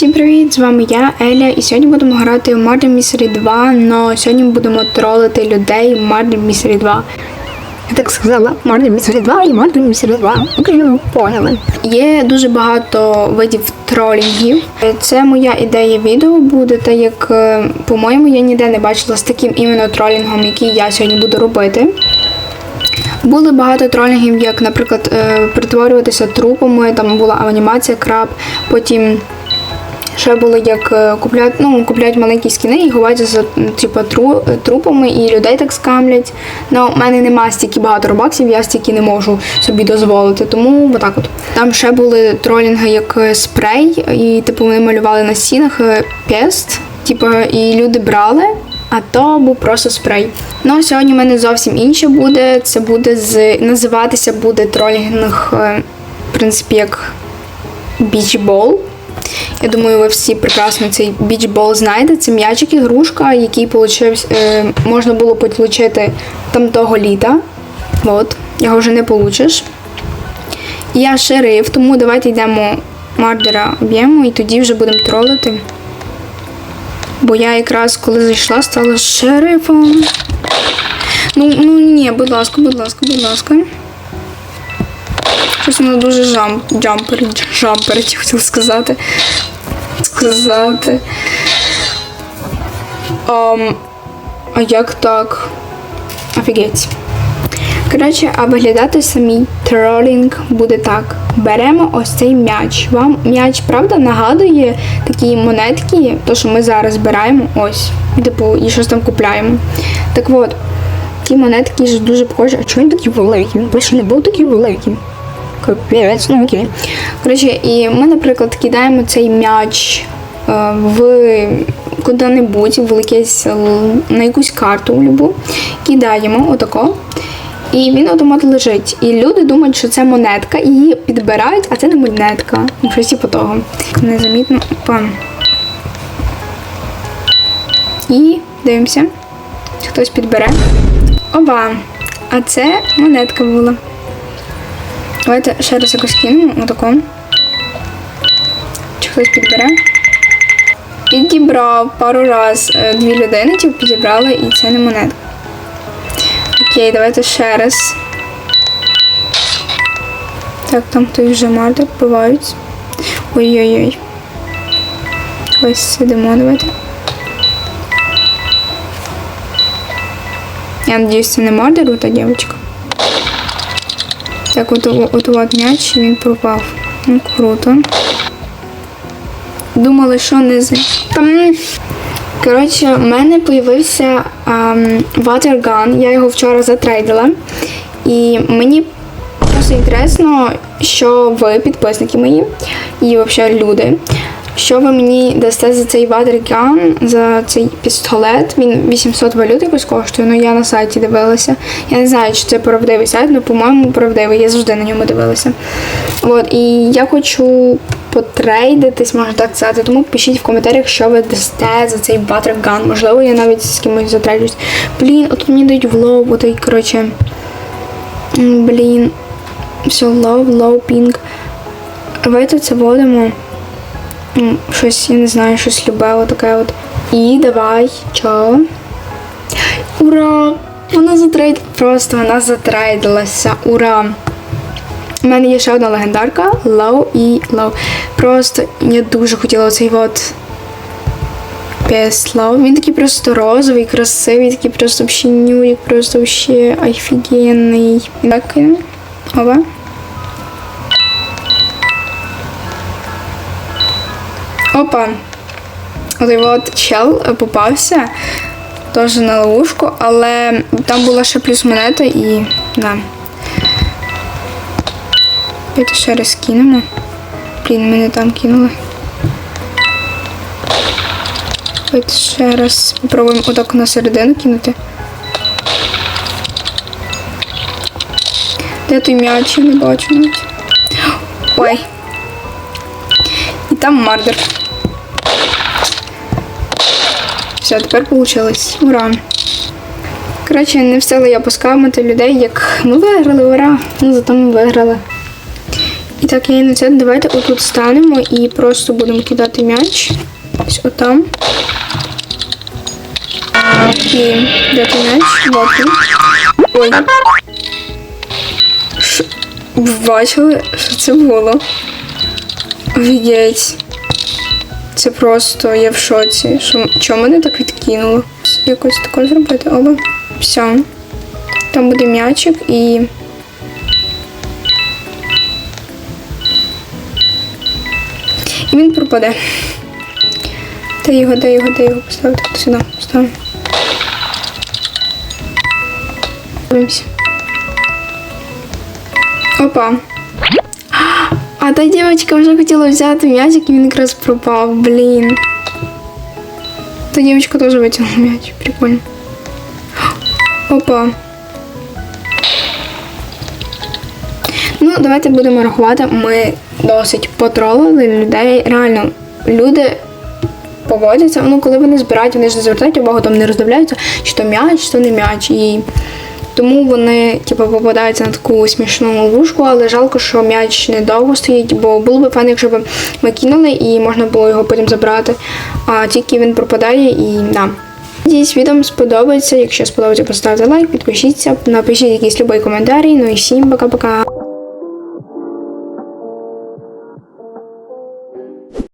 Всім привіт! З вами я, Еля, і сьогодні будемо грати в Murder Mystery 2, но сьогодні будемо тролити людей в Murder Mystery 2. Я так сказала, Морден Місері 2 і Морден Місері 2. Окей, ви поняли. Є дуже багато видів тролінгів. Це моя ідея відео буде, та як, е, по-моєму, я ніде не бачила з таким іменно тролінгом, який я сьогодні буду робити. Були багато тролінгів, як, наприклад, е, притворюватися трупами, там була анімація краб, потім ще було як е, купляють, ну, купляють маленькі скіни і ховаються за типу, тру, е, трупами і людей так скамлять. Ну, у мене нема стільки багато робаксів, я стільки не можу собі дозволити. Тому отак от. Там ще були тролінги як е, спрей, і типу вони малювали на стінах пест, типу, і люди брали. А то був просто спрей. Ну сьогодні в мене зовсім інше буде. Це буде з називатися буде тролінг, в принципі, як бічбол. Я думаю, ви всі прекрасно цей бічбол знаєте. Це м'ячик ігрушка, який получився, е, можна було отримати там того літа. От, його вже не получиш. Я шериф, тому давайте йдемо мардера об'ємо і тоді вже будемо тролити. Бо я якраз коли зайшла, стала шерифом. Ну, ну ні, будь ласка, будь ласка, будь ласка. Щось воно дуже жам, джамперить, жамперить, хотіла сказати. Сказати. Ам, а як так? Офігеть. Коротше, а виглядати самій тролінг буде так. Беремо ось цей м'яч. Вам м'яч, правда, нагадує такі монетки, то що ми зараз збираємо ось. Типу, і щось там купляємо. Так от, ті монетки ж дуже похожі. А чому він такий великий? Ви ж не був такий великий. Ну окей. Коротше, і ми, наприклад, кидаємо цей м'яч е, в куди-небудь, в якесь, на якусь карту любу, кидаємо отако. І він автомат лежить. І люди думають, що це монетка, і її підбирають, а це не монетка. Ну, щось типу того. Незамітно. Опа. І дивимося. Хтось підбере. Оба. А це монетка була. Давайте ще раз якось кинемо, отако. Чи хтось підбере? Підібрав пару раз е, дві людини, ті підібрали, і це не монетка. Окей, давайте ще раз. Так, там хтось вже мардер бувають. Ой-ой-ой. Ось сидимо, давайте. Я надіюсь, це не мардер, та дівчинка. От, от м'яч, він пропав. Ну, круто. Думали, що не з. Там. Коротше, в мене з'явився ем, Water Gun, я його вчора затрейдила. І мені просто інтересно, що ви, підписники мої, і взагалі люди, що ви мені дасте за цей Water за цей пістолет. Він 800 валют якось коштує, ну я на сайті дивилася. Я не знаю, чи це правдивий сайт, але, по-моєму, правдивий, я завжди на ньому дивилася. От, і я хочу потрейдитись, можна так сказати. Тому пишіть в коментарях, що ви дасте за цей батерган. Можливо, я навіть з кимось затрейдусь. Блін, от мені дають в лоу, отой, коротше. Блін. Все, лоу, лоу, пінг. Давайте це вводимо. Щось, я не знаю, щось любе, таке от. І давай, чо? Ура! Вона затрейд... Просто вона затрейдилася. Ура! У мене є ще одна легендарка Лоу і Лоу. Просто я дуже хотіла цей от Пес Лоу. Він такий просто розовий, красивий, такий просто нюрик, просто вообще офігенний. Так, кинемо. Опа. Отой от чел попався. Теж на ловушку, але там була ще плюс монета і. Да. Давайте ще раз кинемо. Блін, мене там кинули. Давайте ще раз спробуємо отак на середину кинути. Де той м'яч? Не бачу навіть. Ой. І там мардер. Все, тепер вийшло. Ура! Коротше, не встигла я поскамити людей, як ми виграли, ура! Ну зато ми виграли. І так, я і на це давайте отут станемо і просто будемо кидати м'яч. Ось отам. І де ти м'яч? Вот. Ой. Ви бачили, що це було? Офігеть. Це просто я в шоці. Що, чого мене так відкинуло? Якось таке зробити. Оба. Все. Там буде м'ячик і. І він пропаде. Де його, де його, де його поставити? От Сюди, ставимо. Дивимося. Опа. А та дівчинка вже хотіла взяти м'ячик, і він якраз пропав. Блін. Та дівчинка теж витягнула м'яч. Прикольно. Опа. Ну, давайте будемо рахувати. Ми досить потролили людей. Реально, люди поводяться. Ну, коли вони збирають, вони ж не звертають увагу, там не роздивляються, чи то м'яч, чи то не м'яч. І тому вони, типу, попадаються на таку смішну ловушку, але жалко, що м'яч недовго стоїть, бо було б фан, якщо б ми кинули і можна було його потім забрати. А тільки він пропадає і да. Надіюсь, відео сподобається. Якщо сподобається, поставте лайк, підпишіться, напишіть якийсь любий коментарі. Ну і всім пока-пока.